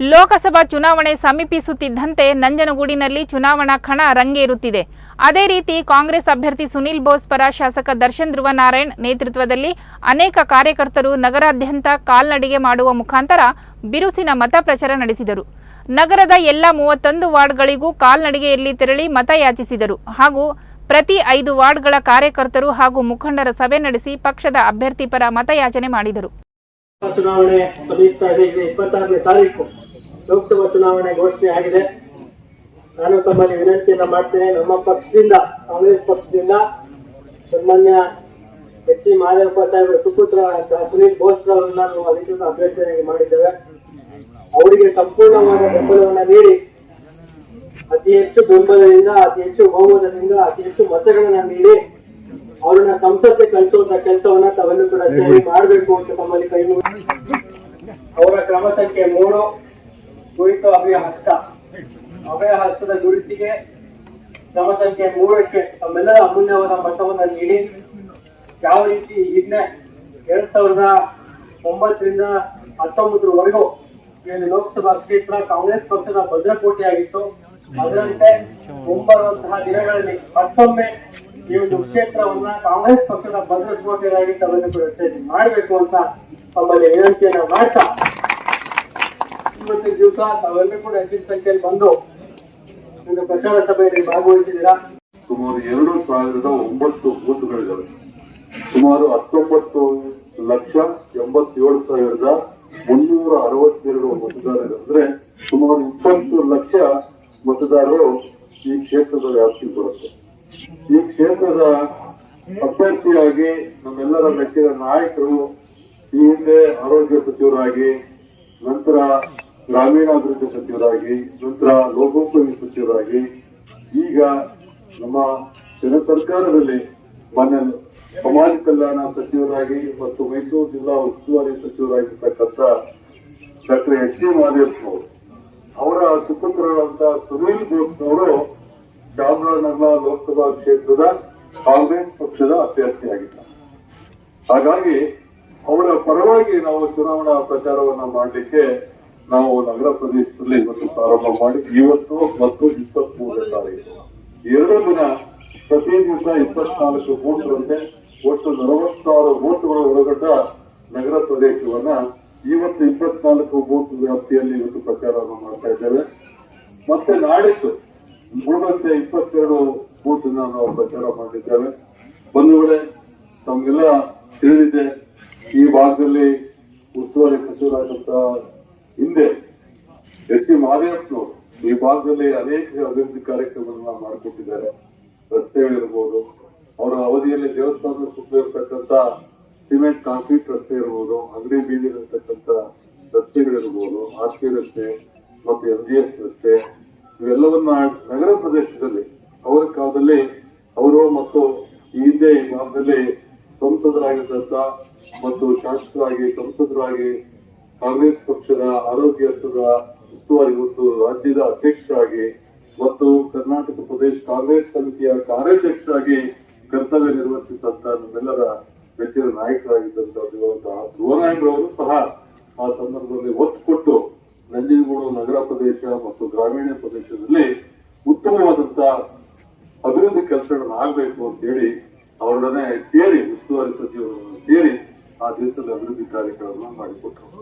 ಲೋಕಸಭಾ ಚುನಾವಣೆ ಸಮೀಪಿಸುತ್ತಿದ್ದಂತೆ ನಂಜನಗೂಡಿನಲ್ಲಿ ಚುನಾವಣಾ ಕಣ ರಂಗೇರುತ್ತಿದೆ. ಅದೇ ರೀತಿ ಕಾಂಗ್ರೆಸ್ ಅಭ್ಯರ್ಥಿ ಸುನಿಲ್ ಬೋಸ್ ಪರ ಶಾಸಕ ದರ್ಶನ್ ಧ್ರುವನಾರಾಯಣ್ ನೇತೃತ್ವದಲ್ಲಿ ಅನೇಕ ಕಾರ್ಯಕರ್ತರು ನಗರಾದ್ಯಂತ ಕಾಲ್ನಡಿಗೆ ಮಾಡುವ ಮುಖಾಂತರ ಬಿರುಸಿನ ಮತ ಪ್ರಚಾರ ನಡೆಸಿದರು. ನಗರದ ಎಲ್ಲ ಮೂವತ್ತೊಂದು ವಾರ್ಡ್ಗಳಿಗೂ ಕಾಲ್ನಡಿಗೆಯಲ್ಲಿ ತೆರಳಿ ಮತ ಯಾಚಿಸಿದರು. ಹಾಗೂ ಪ್ರತಿ ಐದು ವಾರ್ಡ್ಗಳ ಕಾರ್ಯಕರ್ತರು ಹಾಗೂ ಮುಖಂಡರ ಸಭೆ ನಡೆಸಿ ಪಕ್ಷದ ಅಭ್ಯರ್ಥಿ ಪರ ಮತಯಾಚನೆ ಮಾಡಿದರು. ಚುನಾವಣೆ ಸಮೀಪಿಸ್ತಾ ಇದೆ ಇಪ್ಪತ್ತಾರನೇ ತಾರೀಕು. ಲೋಕಸಭಾ ಚುನಾವಣೆ ಘೋಷಣೆ ಆಗಿದೆ. ನಾನು ತಮ್ಮಲ್ಲಿ ವಿನಂತಿಯನ್ನ ಮಾಡ್ತೇನೆ. ನಮ್ಮ ಪಕ್ಷದಿಂದ ಕಾಂಗ್ರೆಸ್ ಪಕ್ಷದಿಂದ ಸನ್ಮಾನ್ಯ ಎಚ್ ಸಿ ಮಹಾದೇವಪ್ಪ ಸಾಹೇಬರ ಸುಪುತ್ರ ಸುನೀಲ್ ಬೋಸ್ ಅವರನ್ನ ನಾವು ಅಧಿಕೃತ ಅಭ್ಯರ್ಥಿಯಾಗಿ ಮಾಡಿದ್ದೇವೆ. ಅವರಿಗೆ ಸಂಪೂರ್ಣವಾದ ಬೆಂಬಲವನ್ನ ನೀಡಿ ಅತಿ ಹೆಚ್ಚು ಬೆಂಬಲದಿಂದ ಅತಿ ಹೆಚ್ಚು ಬಹುಮತದಿಂದ ಅತಿ ಹೆಚ್ಚು ಮತಗಳನ್ನ ನೀಡಿ ಅವ್ರನ್ನ ಸಂಸತ್ಗೆ ಕಳಿಸುವಂತ ಕೆಲಸವನ್ನ ತಾವೆಲ್ಲೂ ಕೂಡ ಸೇರಿ ಮಾಡಬೇಕು ಅಂತ ತಮ್ಮಲ್ಲಿ ಕೈ ಅವರ ಕ್ರಮ ಸಂಖ್ಯೆ ಮೂರು. ಕುರಿತು ಅಭಯ ಹಸ್ತ. ಅಭಯ ಹಸ್ತದ ಗುರುತಿಗೆ ಕ್ರಮ ಸಂಖ್ಯೆ ಮೂರಕ್ಕೆ ತಮ್ಮೆಲ್ಲರ ಅಮೂಲ್ಯವಾದ ಮತವನ್ನು ನೀಡಿ. ಯಾವ ರೀತಿ ಹಿಂದೆ ಎರಡ್ ಸಾವಿರದ ಒಂಬತ್ತರಿಂದ ಹತ್ತೊಂಬತ್ತರವರೆಗೂ ಏನು ಲೋಕಸಭಾ ಕ್ಷೇತ್ರ ಕಾಂಗ್ರೆಸ್ ಪಕ್ಷದ ಭದ್ರಕೋಟೆಯಾಗಿತ್ತು. ಅದರಂತೆ ಮುಂಬರುವಂತಹ ದಿನಗಳಲ್ಲಿ ಮತ್ತೊಮ್ಮೆ ಈ ಒಂದು ಕ್ಷೇತ್ರವನ್ನ ಕಾಂಗ್ರೆಸ್ ಪಕ್ಷದ ಭದ್ರಕೋಟೆಯಾಗಿ ತಮ್ಮನ್ನು ಮಾಡಬೇಕು ಅಂತ ತಮ್ಮಲ್ಲಿ ವಿನಂತಿಯನ್ನ ಮಾಡ್ತಾ ಇವತ್ತಿನ ದಿವಸ ತಾವೆಲ್ಲರೂ ಕೂಡ ಹೆಚ್ಚಿನ ಸಂಖ್ಯೆಯಲ್ಲಿ ಬಂದು ಒಂದು ಪ್ರಚಾರ ಸಭೆಯಲ್ಲಿ ಭಾಗವಹಿಸಿದ್ದೀರಾ? ಸುಮಾರು ಎರಡು ಸಾವಿರದ ಒಂಬತ್ತು ಬೂತ್ಗಳಿದ್ದಾವೆ ಸುಮಾರು ಹತ್ತೊಂಬತ್ತು ಲಕ್ಷ ಎಂಬತ್ತೇಳು ಸಾವಿರದ ಮುನ್ನೂರ ಅರವತ್ತೆರಡು ಮತದಾರರು. ಅಂದ್ರೆ ಸುಮಾರು ಇಪ್ಪತ್ತು ಲಕ್ಷ ಮತದಾರರು ಈ ಕ್ಷೇತ್ರದ ವ್ಯಾಪ್ತಿ ಬರುತ್ತೆ. ಈ ಕ್ಷೇತ್ರದ ಅಭ್ಯರ್ಥಿಯಾಗಿ ನಮ್ಮೆಲ್ಲರ ಮೆಚ್ಚಿನ ನಾಯಕರು ಈ ಹಿಂದೆ ಆರೋಗ್ಯ ಸಚಿವರಾಗಿ, ನಂತರ ಗ್ರಾಮೀಣಾಭಿವೃದ್ಧಿ ಸಚಿವರಾಗಿ, ನಂತರ ಲೋಕೋಪಯೋಗಿ ಸಚಿವರಾಗಿ, ಈಗ ನಮ್ಮ ಜನ ಸರ್ಕಾರದಲ್ಲಿ ಮನೆ ಸಮಾಜ ಕಲ್ಯಾಣ ಸಚಿವರಾಗಿ ಮತ್ತು ಮೈಸೂರು ಜಿಲ್ಲಾ ಉಸ್ತುವಾರಿ ಸಚಿವರಾಗಿರ್ತಕ್ಕಂಥ ಡಾಕ್ಟರ್ ಎಚ್ ಡಿ ಮಹದೇವ್ನವರು, ಅವರ ಸುಪುತ್ರರಾದಂತಹ ಸುನೀಲ್ ಘೋಷ್ನವರು ಚಾಮರಾಜನಗರ ಲೋಕಸಭಾ ಕ್ಷೇತ್ರದ ಕಾಂಗ್ರೆಸ್ ಪಕ್ಷದ ಅಭ್ಯರ್ಥಿಯಾಗಿದ್ದಾರೆ. ಹಾಗಾಗಿ ಅವರ ಪರವಾಗಿ ನಾವು ಚುನಾವಣಾ ಪ್ರಚಾರವನ್ನು ಮಾಡಲಿಕ್ಕೆ ನಾವು ನಗರ ಪ್ರದೇಶದಲ್ಲಿ ಇವತ್ತು ಪ್ರಾರಂಭ ಮಾಡಿ ಇವತ್ತು ಮತ್ತು ಇಪ್ಪತ್ತ್ ಮೂರನೇ ತಾರೀಕು. ಎರಡು ದಿನ ಪ್ರತಿ ದಿವಸ ಇಪ್ಪತ್ನಾಲ್ಕು ಬೂತ್ಗಳಂತೆ ಒಟ್ಟು ನಲವತ್ತಾರು ಬೂತ್ಗಳು ಒಳಗೊಂಡ ನಗರ ಪ್ರದೇಶವನ್ನ ಇವತ್ತು ಇಪ್ಪತ್ನಾಲ್ಕು ಬೂತ್ ವ್ಯಾಪ್ತಿಯಲ್ಲಿ ಇವತ್ತು ಪ್ರಚಾರವನ್ನು ಮಾಡ್ತಾ ಇದ್ದೇವೆ. ಮತ್ತೆ ನಾಡಿದ್ದು ಮೂರಕ್ಕೆ ಇಪ್ಪತ್ತೆರಡು ಬೂತ್ ನಾವು ಪ್ರಚಾರ ಮಾಡಿದ್ದೇವೆ. ಬಂಧುಗಳೇ ತಮಗೆಲ್ಲ ತಿಳಿದಿದೆ, ಈ ಭಾಗದಲ್ಲಿ ಉಸ್ತುವಾರಿ ಸಚಿವರಾದಂತ ಹಿಂದೆ ಎಸ್ ಸಿ ಮಹದೇವಪ್ಪನವರು ಈ ಭಾಗದಲ್ಲಿ ಅನೇಕ ಅಭಿವೃದ್ಧಿ ಕಾರ್ಯಕ್ರಮಗಳನ್ನ ಮಾಡಿಕೊಟ್ಟಿದ್ದಾರೆ. ರಸ್ತೆಗಳಿರ್ಬೋದು ಅವರ ಅವಧಿಯಲ್ಲಿ ದೇವಸ್ಥಾನದ ಸುತ್ತ ಇರತಕ್ಕಂತ ಸಿಮೆಂಟ್, ಕಾಂಕ್ರೀಟ್ ರಸ್ತೆ ಇರ್ಬೋದು ಅಂಗಡಿ ಬೀದಿಲಿರ್ತಕ್ಕಂಥ ರಸ್ತೆಗಳಿರ್ಬೋದು ಆರ್ಪಿ ರಸ್ತೆ ಮತ್ತು ಎಂ ಜಿ ಎಸ್ ರಸ್ತೆ, ಇವೆಲ್ಲವನ್ನ ನಗರ ಪ್ರದೇಶದಲ್ಲಿ ಅವರ ಕಾಲದಲ್ಲಿ ಅವರು ಮತ್ತು ಈ ಹಿಂದೆ ಈ ಭಾಗದಲ್ಲಿ ಸಂಸದರಾಗಿದ್ದಂತ ಮತ್ತು ಶಾಸಕರಾಗಿ ಸಂಸದರಾಗಿ ಕಾಂಗ್ರೆಸ್ ಪಕ್ಷದ ಆರೋಗ್ಯ ಉಸ್ತುವಾರಿ ಮತ್ತು ರಾಜ್ಯದ ಅಧ್ಯಕ್ಷರಾಗಿ ಮತ್ತು ಕರ್ನಾಟಕ ಪ್ರದೇಶ ಕಾಂಗ್ರೆಸ್ ಸಮಿತಿಯ ಕಾರ್ಯಾಧ್ಯಕ್ಷರಾಗಿ ಕರ್ತವ್ಯ ನಿರ್ವಹಿಸಿದಂತ ನಮ್ಮೆಲ್ಲರ ಮೆಚ್ಚಿನ ನಾಯಕರಾಗಿದ್ದಂತಹ ಧ್ರುವನಾಯಕರವರು ಸಹ ಆ ಸಂದರ್ಭದಲ್ಲಿ ಒತ್ತು ಕೊಟ್ಟು ನಂಜನಗೂಡು ನಗರ ಪ್ರದೇಶ ಮತ್ತು ಗ್ರಾಮೀಣ ಪ್ರದೇಶದಲ್ಲಿ ಉತ್ತಮವಾದಂತಹ ಅಭಿವೃದ್ಧಿ ಕೆಲಸಗಳನ್ನು ಆಗಬೇಕು ಅಂತ ಹೇಳಿ ಅವರೊಡನೆ ಸೇರಿ ಉಸ್ತುವಾರಿ ಸಚಿವರನ್ನು ಸೇರಿ ಆ ದೇಶದ ಅಭಿವೃದ್ಧಿ ಕಾರ್ಯಗಳನ್ನ ಮಾಡಿಕೊಟ್ಟರು.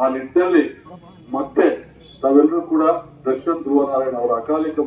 ಆ ನಿಟ್ಟಿನಲ್ಲಿ ಮತ್ತೆ ತಾವೆಲ್ಲರೂ ಕೂಡ ದರ್ಶನ್ ಧ್ರುವನಾರಾಯಣ ಅವರ ಅಕಾಲಿಕ